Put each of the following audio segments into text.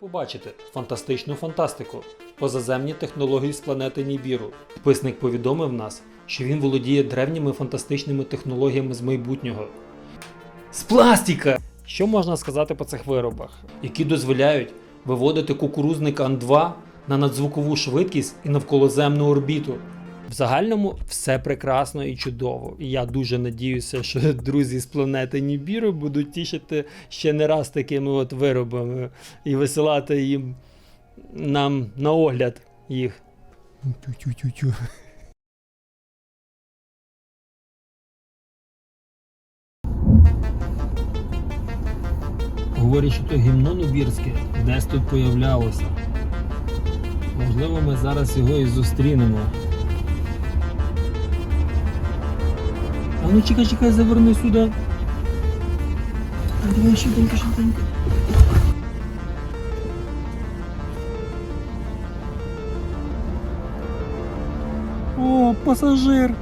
Побачити фантастичну фантастику, позаземні технології з планети Нібіру. Підписник повідомив нас, що він володіє древніми фантастичними технологіями з майбутнього. З пластика! Що можна сказати по цих виробах, які дозволяють виводити кукурузник Ан-2 на надзвукову швидкість і навколоземну орбіту? В загальному все прекрасно і чудово. І я дуже надіюся, що друзі з планети Нібіру будуть тішити ще не раз такими от виробами і висилати їм нам на огляд їх. Тю-тю-тю-тю. Говорять, що то гімно Нубірське десь тут появлялося. Можливо, ми зараз його і зустрінемо. А ну чекай, чекай, заверни сюди. А, Давай швиденько, швиденько. О, пасажир.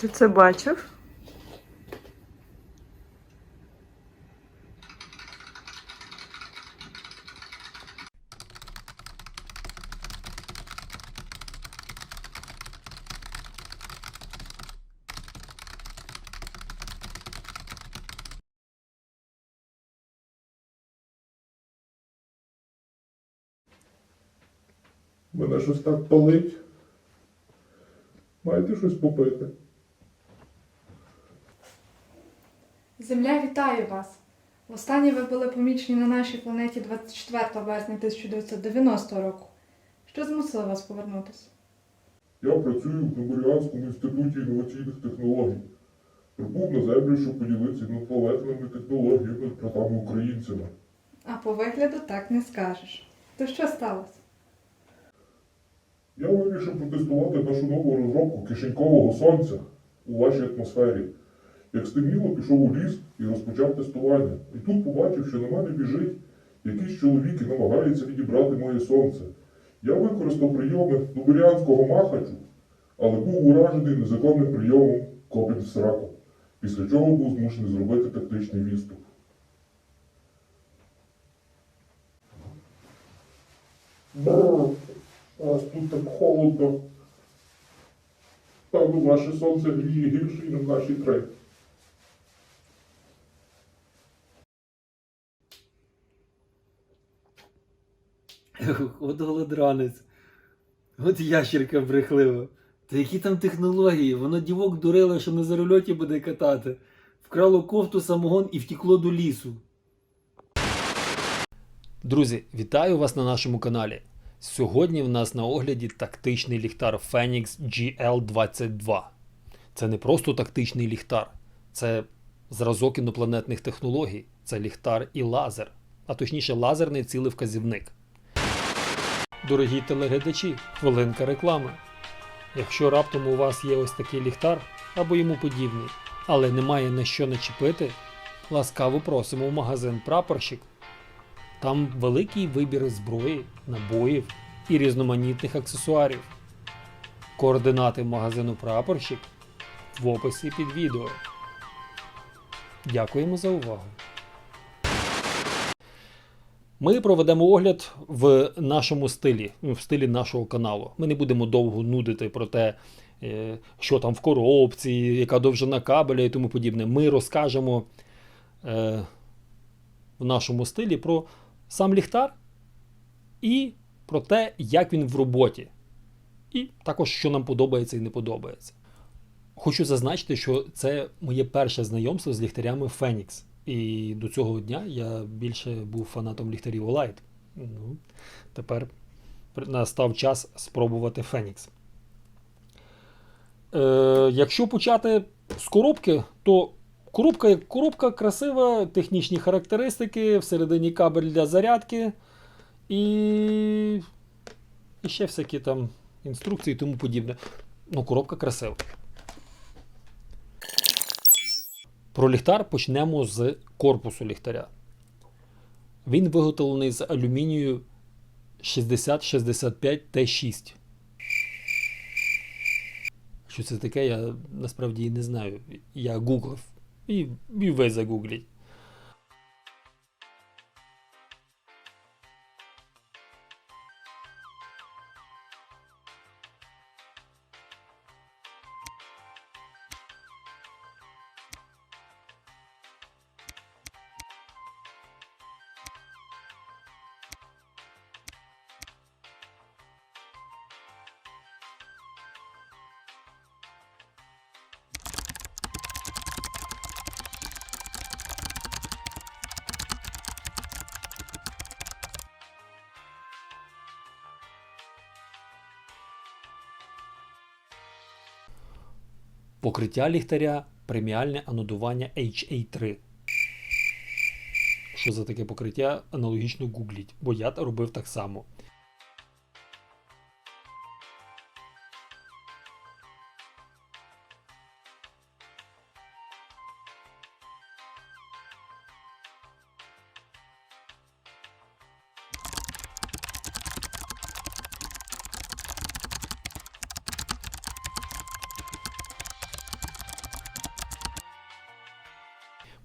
Ти це бачив? Мене щось так палить. Маєте щось попити? Земля вітає вас! Востаннє ви були помічені на нашій планеті 24 березня 1990 року. Що змусило вас повернутися? Я працюю в Новоріанському інституті інноваційних технологій. Прибув на землю, щоб поділитися інопланетними технологіями з братами українцями. А по вигляду так не скажеш. То що сталося? Я вирішив протестувати нашу нову розробку кишенькового сонця у вашій атмосфері. Як стемніло, пішов у ліс і розпочав тестування. І тут побачив, що на мене біжить якийсь чоловік і намагається відібрати моє сонце. Я використав прийоми новоріанського махачу, але був уражений незаконним прийомом копінь в сраку, після чого був змушений зробити тактичний відступ. Бррр, аж тут так холодно. Певно, ваше сонце гріє гірше, ніж наші три. От голодранець. От ящерка брехлива. Та які там технології? Воно дівок дурило, що на зарольоті буде катати. Вкрало кофту самогон і втікло до лісу. Друзі, вітаю вас на нашому каналі. Сьогодні в нас на огляді тактичний ліхтар Phoenix GL22. Це не просто тактичний ліхтар, це зразок інопланетних технологій, це ліхтар і лазер, а точніше лазерний цілевказівник. Дорогі телеглядачі, хвилинка реклами. Якщо раптом у вас є ось такий ліхтар або йому подібний, але немає на що начепити, ласкаво просимо в магазин Прапорщик. Там великий вибір зброї, набоїв і різноманітних аксесуарів. Координати магазину Прапорщик в описі під відео. Дякуємо за увагу. Ми проведемо огляд в нашому стилі, ну, в стилі нашого каналу. Ми не будемо довго нудити про те, е, що там в коробці, яка довжина кабеля і тому подібне. Ми розкажемо е, в нашому стилі про сам ліхтар і про те, як він в роботі. І також, що нам подобається і не подобається. Хочу зазначити, що це моє перше знайомство з ліхтарями Phoenix. І до цього дня я більше був фанатом ліхтарів Olight. Ну, тепер настав час спробувати Phoenix. Е, якщо почати з коробки, то коробка коробка красива, технічні характеристики, всередині кабель для зарядки і, і ще всякі там інструкції і тому подібне. Ну, коробка красива. Про ліхтар почнемо з корпусу ліхтаря. Він виготовлений з алюмінію 6065 Т6. Що це таке, я насправді і не знаю. Я гуглив. І, і ви загугліть. Покриття ліхтаря преміальне анодування HA3. Що за таке покриття? Аналогічно гугліть, бо я робив так само.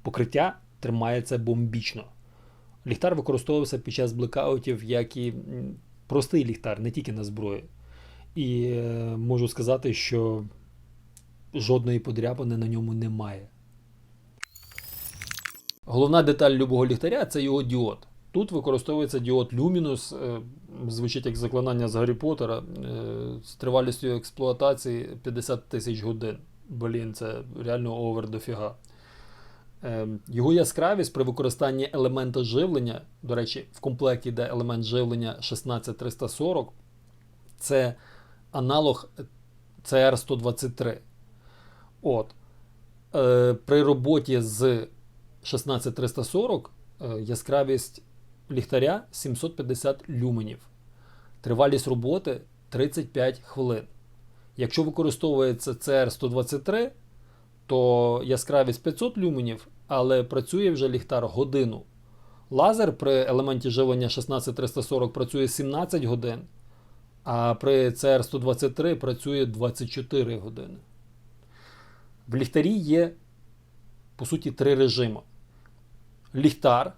Покриття тримається бомбічно. Ліхтар використовувався під час блекаутів як і простий ліхтар, не тільки на зброї. І е, можу сказати, що жодної подряпини на ньому немає. Головна деталь любого ліхтаря це його діод. Тут використовується діод Luminous, е, звучить як заклинання з Гаррі Поттера, е, з тривалістю експлуатації 50 тисяч годин. Блін, це реально овер дофіга. Е, Його яскравість при використанні елемента живлення, до речі, в комплекті йде елемент живлення 16340, це аналог CR123. От. Е, При роботі з 16340 е, яскравість ліхтаря 750 люменів. Тривалість роботи 35 хвилин. Якщо використовується CR123, то яскравість 500 люменів, але працює вже ліхтар годину. Лазер при елементі живлення 16340 працює 17 годин, а при CR123 працює 24 години. В ліхтарі є, по суті, три режими: ліхтар,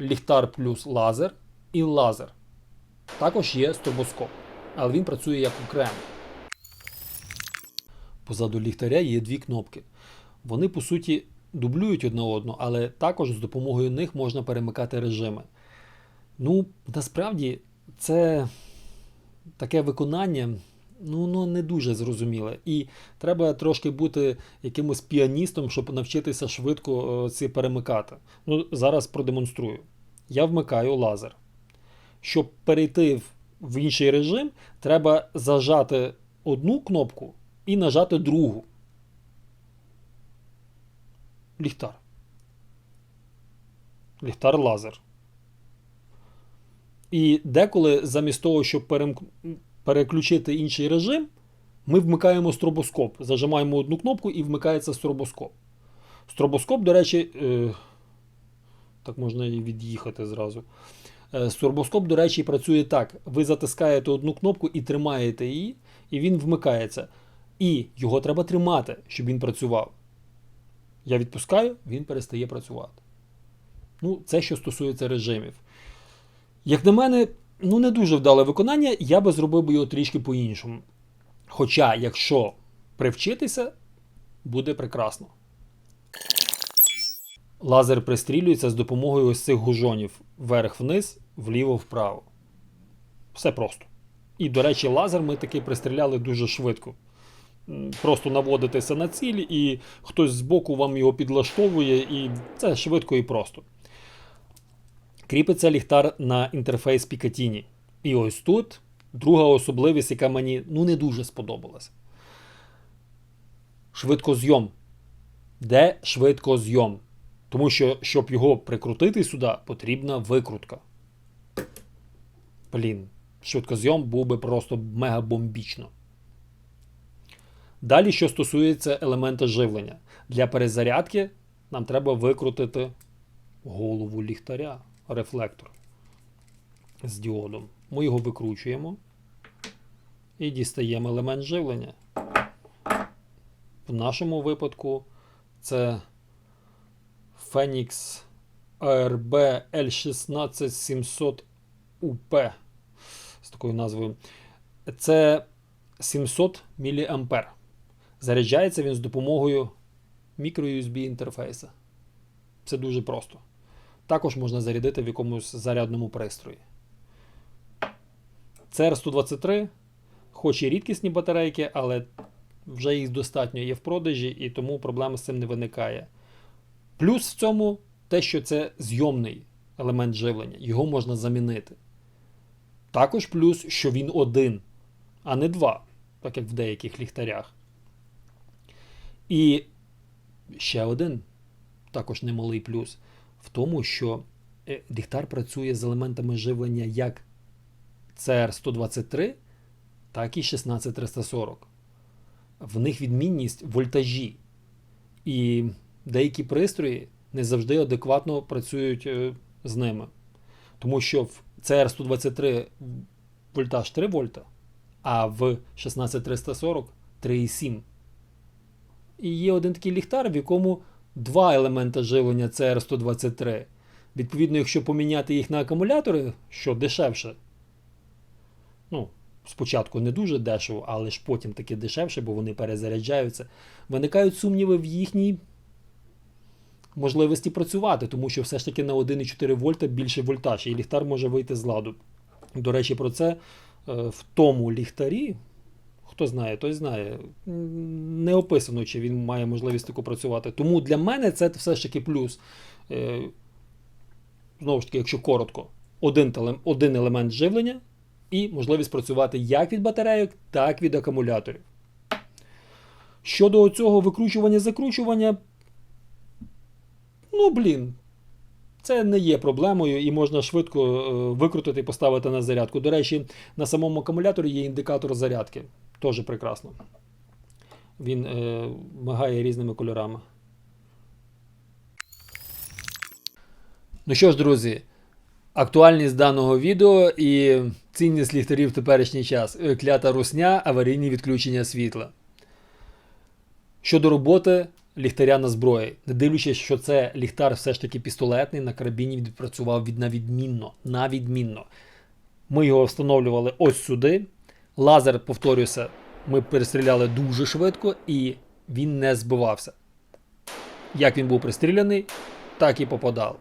ліхтар плюс лазер і лазер. Також є стробоскоп, але він працює як окремо. Позаду ліхтаря є дві кнопки. Вони, по суті, дублюють одне одну, але також з допомогою них можна перемикати режими. Ну, насправді, це таке виконання ну, ну, не дуже зрозуміле. І треба трошки бути якимось піаністом, щоб навчитися швидко е, ці перемикати. Ну, зараз продемонструю. Я вмикаю лазер. Щоб перейти в- в інший режим, треба зажати одну кнопку і нажати другу. Ліхтар. Ліхтар лазер. І деколи, замість того, щоб переключити інший режим, ми вмикаємо стробоскоп. Зажимаємо одну кнопку і вмикається стробоскоп. Стробоскоп, до речі, е, так можна і від'їхати зразу. Е, Стробоскоп, до речі, працює так: ви затискаєте одну кнопку і тримаєте її, і він вмикається. І його треба тримати, щоб він працював. Я відпускаю, він перестає працювати. Ну, це що стосується режимів. Як на мене, ну не дуже вдале виконання, я би зробив би його трішки по-іншому. Хоча, якщо привчитися, буде прекрасно. Лазер пристрілюється з допомогою ось цих гужонів вверх-вниз, вліво-вправо. Все просто. І, до речі, лазер ми таки пристріляли дуже швидко. Просто наводитеся на ціль, і хтось збоку вам його підлаштовує, і це швидко і просто. Кріпиться ліхтар на інтерфейс Picatinny. І ось тут друга особливість, яка мені ну, не дуже сподобалася. Швидкозйом. Де швидкозйом? Тому що, щоб його прикрутити сюди, потрібна викрутка. Блін, швидкозйом був би просто мегабомбічно. Далі, що стосується елемента живлення. Для перезарядки нам треба викрутити голову ліхтаря, рефлектор з діодом. Ми його викручуємо і дістаємо елемент живлення. В нашому випадку це Phoenix ARB L16700 UP з такою назвою. Це 700 мА. Заряджається він з допомогою мікро-USB інтерфейса. Це дуже просто. Також можна зарядити в якомусь зарядному пристрої. CR123, хоч і рідкісні батарейки, але вже їх достатньо є в продажі, і тому проблем з цим не виникає. Плюс в цьому те, що це зйомний елемент живлення, його можна замінити. Також плюс, що він один, а не два, так як в деяких ліхтарях. І ще один, також немалий плюс, в тому, що е, ліхтар працює з елементами живлення як CR123, так і 16340. В них відмінність вольтажі. І деякі пристрої не завжди адекватно працюють е, з ними. Тому що в CR123 вольтаж 3 вольта, а в 16340 3,7. І є один такий ліхтар, в якому два елемента живлення CR123. Відповідно, якщо поміняти їх на акумулятори, що дешевше. Ну, спочатку не дуже дешево, але ж потім таки дешевше, бо вони перезаряджаються. Виникають сумніви в їхній можливості працювати, тому що все ж таки на 1,4 вольта більше вольтаж, і ліхтар може вийти з ладу. До речі, про це е, в тому ліхтарі, хто знає, той знає, не описано, чи він має можливість таку працювати. Тому для мене це все ж таки плюс. Е, Знову ж таки, якщо коротко, один, один елемент живлення і можливість працювати як від батарейок, так і від акумуляторів. Щодо цього викручування-закручування, ну блін, це не є проблемою і можна швидко е, викрутити і поставити на зарядку. До речі, на самому акумуляторі є індикатор зарядки. Теж прекрасно. Він е, мигає різними кольорами. Ну що ж, друзі, актуальність даного відео і цінність ліхтарів в теперішній час. Е, Клята русня, аварійні відключення світла. Щодо роботи ліхтаря на зброї, не дивлячись, що це ліхтар все ж таки пістолетний, на карабіні відпрацював від на відмінно. На відмінно. Ми його встановлювали ось сюди. Лазер, повторюся, ми перестріляли дуже швидко і він не збивався. Як він був пристріляний, так і попадав.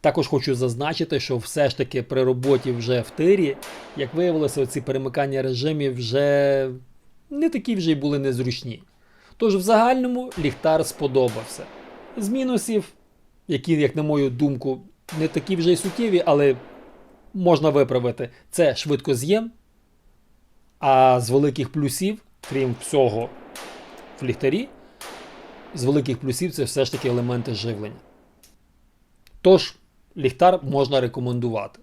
Також хочу зазначити, що все ж таки при роботі вже в тирі, як виявилося, ці перемикання режимів вже не такі вже й були незручні. Тож в загальному ліхтар сподобався. З мінусів, які, як на мою думку, не такі вже й суттєві, але можна виправити, це швидкоз'єм. А з великих плюсів, крім всього в ліхтарі, з великих плюсів це все ж таки елементи живлення. Тож, ліхтар можна рекомендувати.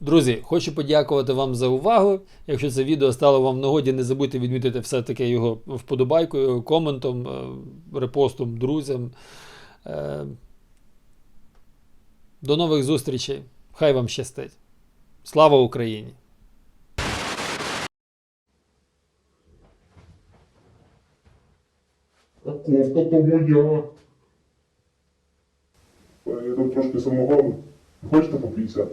Друзі, хочу подякувати вам за увагу. Якщо це відео стало вам в нагоді, не забудьте відмітити все-таки його вподобайкою, коментом, е, репостом друзям. Е, До нових зустрічей. Хай вам щастить. Слава Україні! А тому то. Я там трошки самогону. Хочете по 50?